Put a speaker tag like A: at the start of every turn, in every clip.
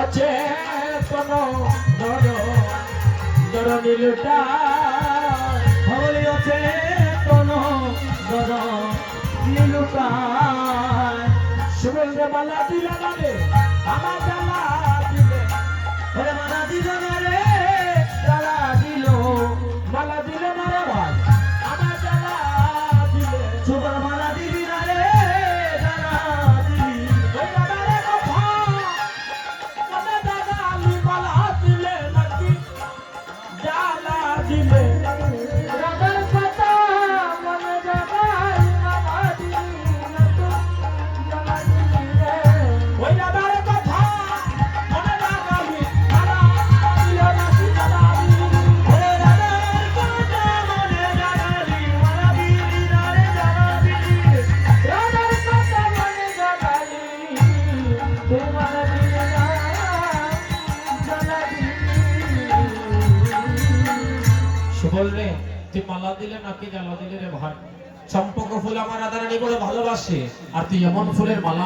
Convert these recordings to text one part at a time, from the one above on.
A: অচেতন ধর নীলটা।
B: হরি অচেতন গর নীলুকায়
A: সুবলরে মালা দিলে না আমার জ্বালা দিলে।
B: মালা দিল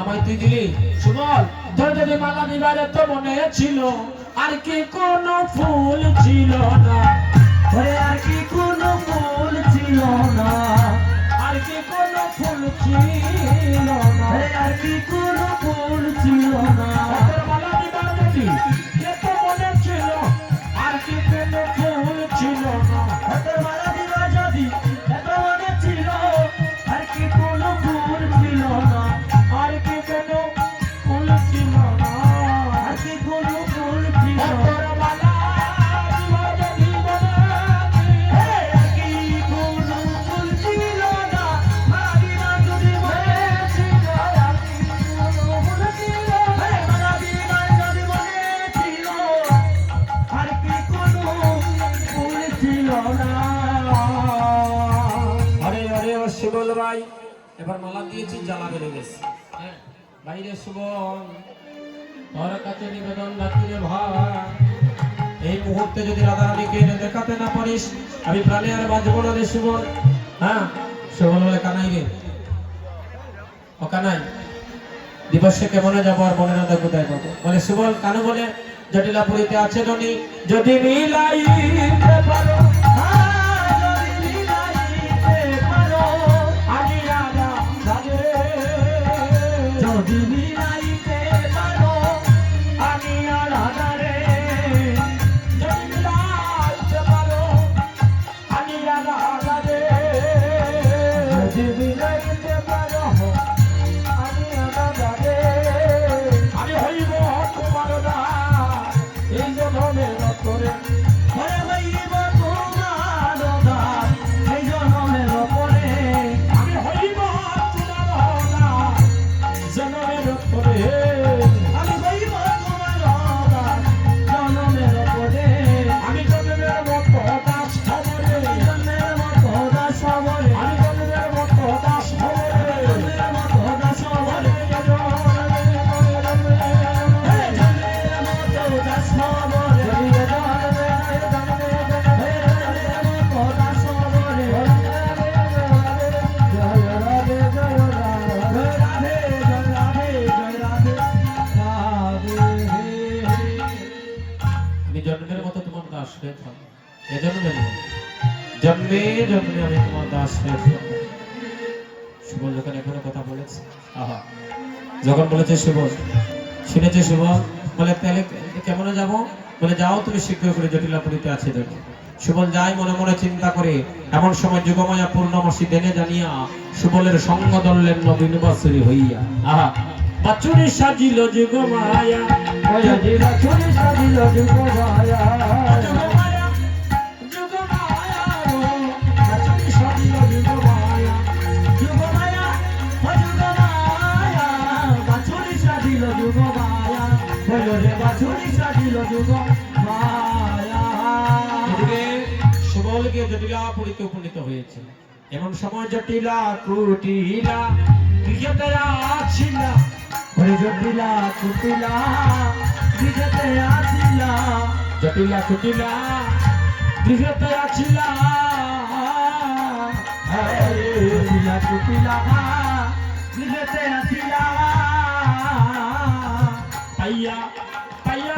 A: আমায় দিলি। সুবল ধরে ধরে মালা তো মনে ছিল আর কি কোন ফুল এবার মালা দিয়েছি জ্বালা বেড়ে গেছে। হ্যাঁ। বাইরে সুবল তোর কাছে নিবেদন রাখি রে ভাই এই মুহূর্তে যদি রাধারানীকে এনে দেখাতে না পারিস আমি প্রাণে আর বাঁচবো না রে সুবল হ্যাঁ? সুবল বলে কানাই রে। ও কানাই দিবসে কেমনে যাব আর মনে রাধা কোথায় পাবো বলে সুবল কানু বলে জটিলাপুরীতে আছে জনি যদি মিলাইতে
B: যদি
A: জন্মে আমি তোমার দাস সুবল যখন এখনও কথা বলেছে, আহা, যখন বলেছে সুবল, শুনেছে সুবল, বলে, তাহলে কেমনে যাব? বলে, যাও তুমি শীঘ্র করে জটিলাপুরীতে আছে দেখো। সুবল যাই মনে মনে চিন্তা করে, এমন সময় যুগমায়া পূর্ণমাসী দেনে জানিয়া সুবলের সঙ্গ দললেন নবীন বাসুরি হইয়া। আহা, বাছুরি সাজিল যুগমায়া। যুগমায়া যুগমায়া। ছুরি মায়া সুবলকে জটিলা পুরীতে উপনীত হয়েছে। এমন সময় জটিলা কুটিলা বিজেতেরা ছিলা ওরে
B: জটিলা কুটিলা বিজেতে আছিলা।
A: জটিলা কুটিলা বিজেতে আছিলা।
B: জটিলা কুটিলা বিজেতে আছিলা।
A: পাইয়া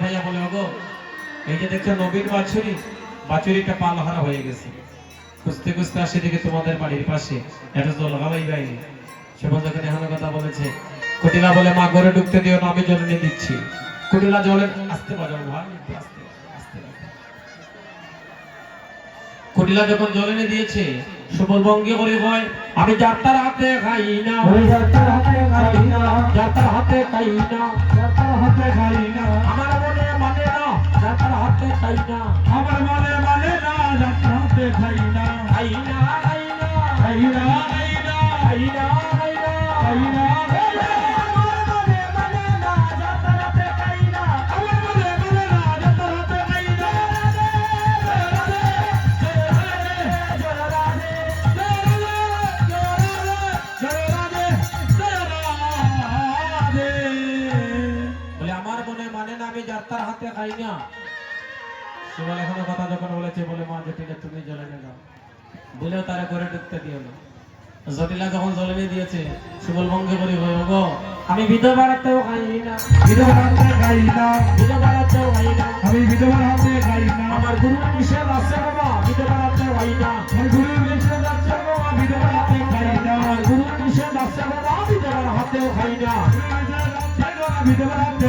A: ভয় ভাইয়া বলে, ওগো, এই যে দেখছ নবীন বাছুরি, বাছুরিটা পালহারা হয়ে গেছে। খুঁজতে খুঁজতে আসে দেখে তোমাদের বাড়ির পাশে। এটা তো লাগাবাই বাইনি সুবল যখন এখানে কথা বলেছে, কুটিলা বলে, মা, ঘরে ঢুকতে দিও না, আমি নিয়ে দিচ্ছি। কুটিলা জলে, আসতে বাজাও ভাই আস্তে কুটিলা যখন জল এনে দিয়েছে সুবল ভঙ্গি করে কয় আমি যাত্রার হাতে খাই না।
C: যাত্রার হাতে কারিনা
A: যাতার হাতে কাইনা
C: যাতার হাতে কারিনা
A: আমার মনে মানে না যাতার হাতে
C: কাইনা মানে না যাতার খাই না
A: সুবল এখনও কথা যখন বলেছে, বলে, মা জটিলা তুমি জলে নে দাও বলেও তারা করে ঢুকতে দিও না। জটিলা যখন জলে নিয়ে দিয়েছে সুবল ভঙ্গি করে গো, আমি বিধবার হাতেও খাই না,
C: বিধবার হাতে খাই না,
A: বিধবার হাতেও খাই না,
C: আমি বিধবার হাতে খাই না,
A: আমার গুরু নিষেধ আছে বাবা বিধবার হাতেও খাই না,
C: আমার গুরু নিষেধ আছে বাবা বিধবার হাতে খাই না,
A: আমার গুরু নিষেধ আছে বাবা বিধবার হাতেও খাই না,
C: বিধবার হাতে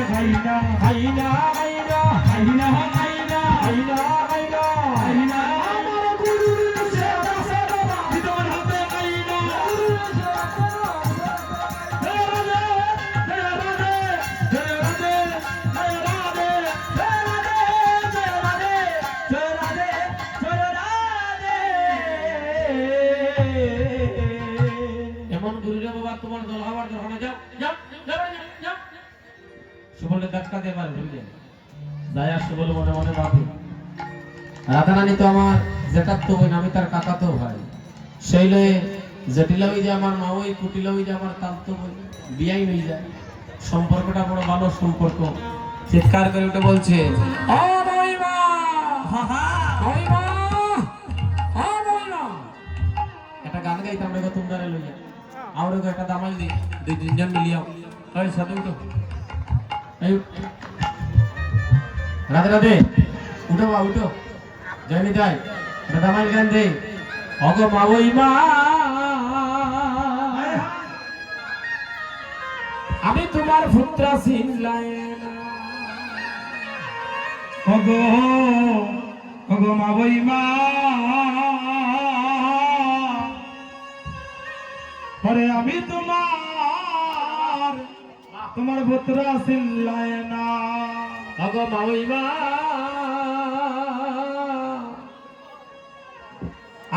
A: দিয়ে পারে বুঝলেন দায়া সুবল মনে মনে ভাবে রাধারানী তো আমার জেঠার তো বোন আমি তার কাকা তো ভাই সেই লয়ে জটিলা হয়ে যায় আমার মা ওই, কুটিলা হয়ে যায় আমার তাল তো বোন বিয়াই হয়ে যায় সম্পর্কটা বড় ভালো, সম্পর্ক চিৎকার করে উঠে বলছে "ও মহিমা! মহিমা! ও মহিমা!" একটা গান গাইতাম রে গো তোমরা লইয়া গো একটা দামাল দি, দুই তিনজন মিলিয়া ওই সাথে উঠ। রাধে রাধে। উঠো বা উঠো। জয়নি তাই রাধামাই গান দে। অগ মাবই মা। আমি তোমার ফুত্রা সিংলাই অগ
C: অগ মাবই মা। পরে আমি তোমার তোমার ভুতরা সিল্লায় না।
A: অগ মাউইবা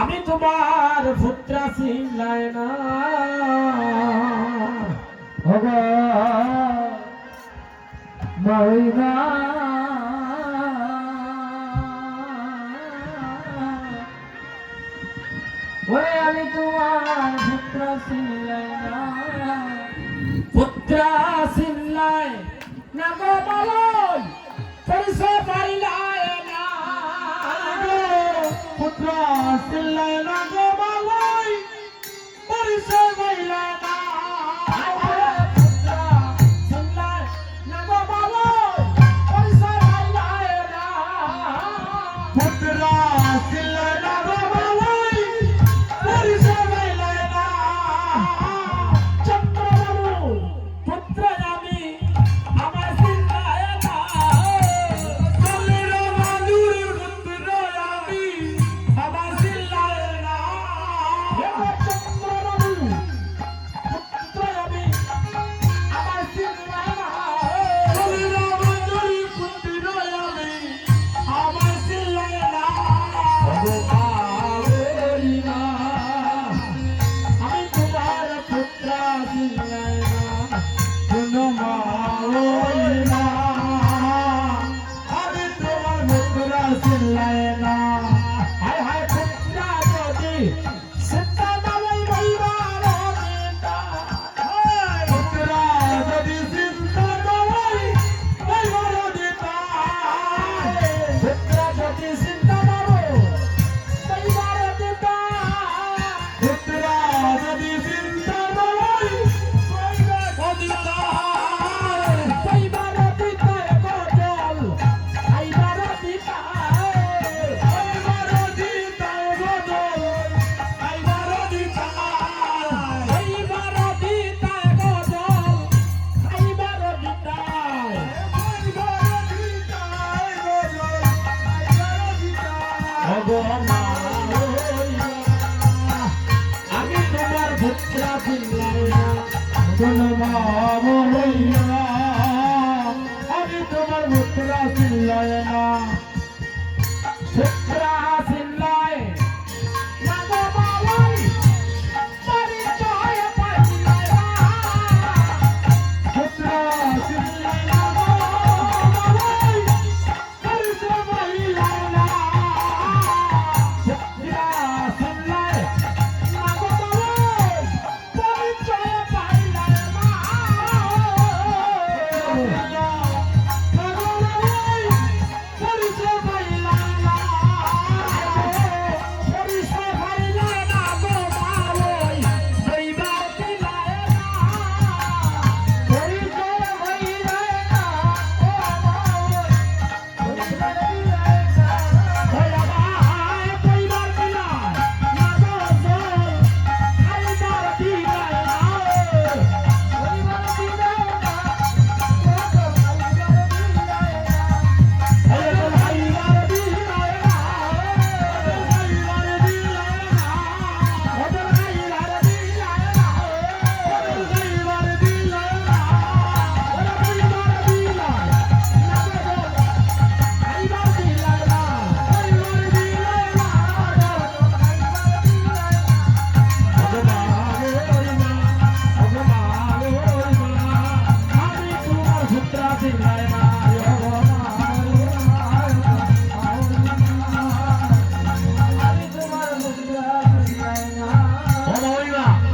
A: আমি তোমার
C: ভুতরা সিল্লায় না। অগ
A: মাউইবা ওই আমি তোমার ভুতরা সিল্লায় নিদ্রা সিল্লায় না গো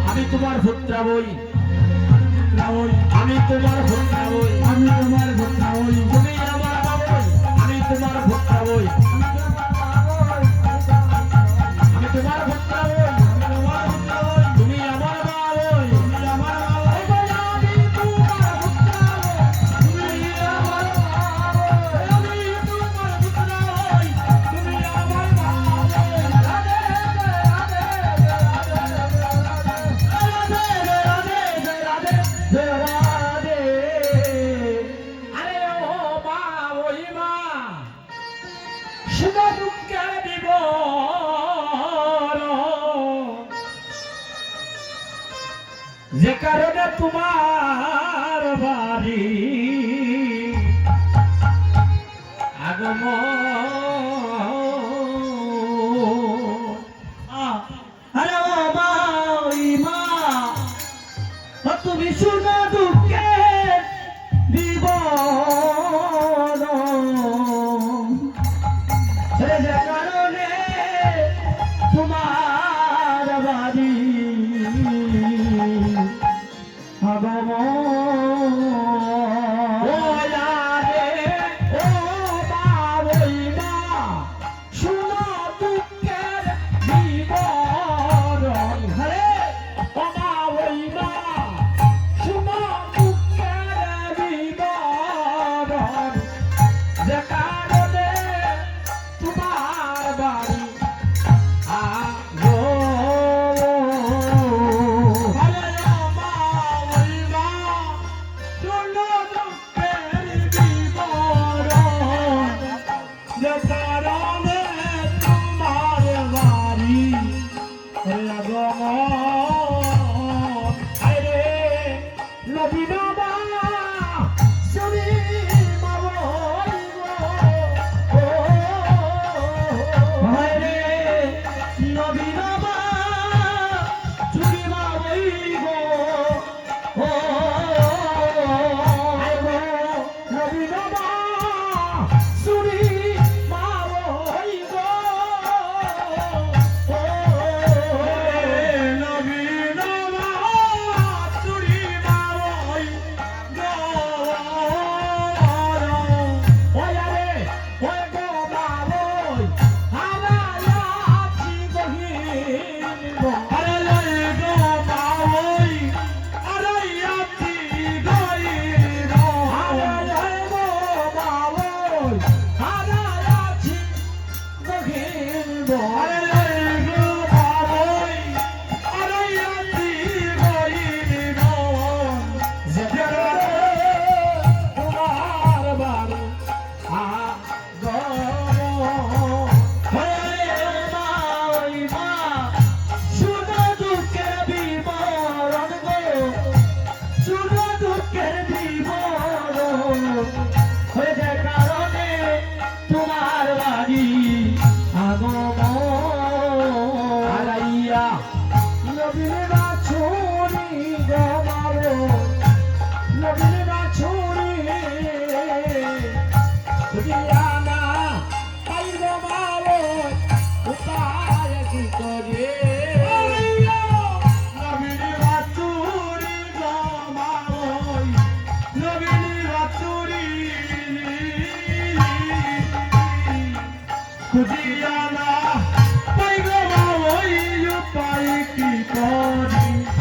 A: আমি তোমার ভুত্রা বই। আমি তোমার ভুত্রা কারণে তোমার বাড়ি। আগমন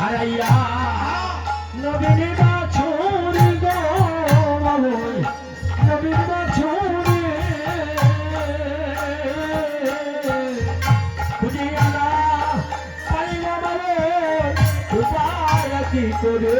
D: ছাড়াইয়া
A: নবীন বাছুরি গো নবীন বাছুরি। খুঁজিয়া না পাইব বলে উপায় কি করে?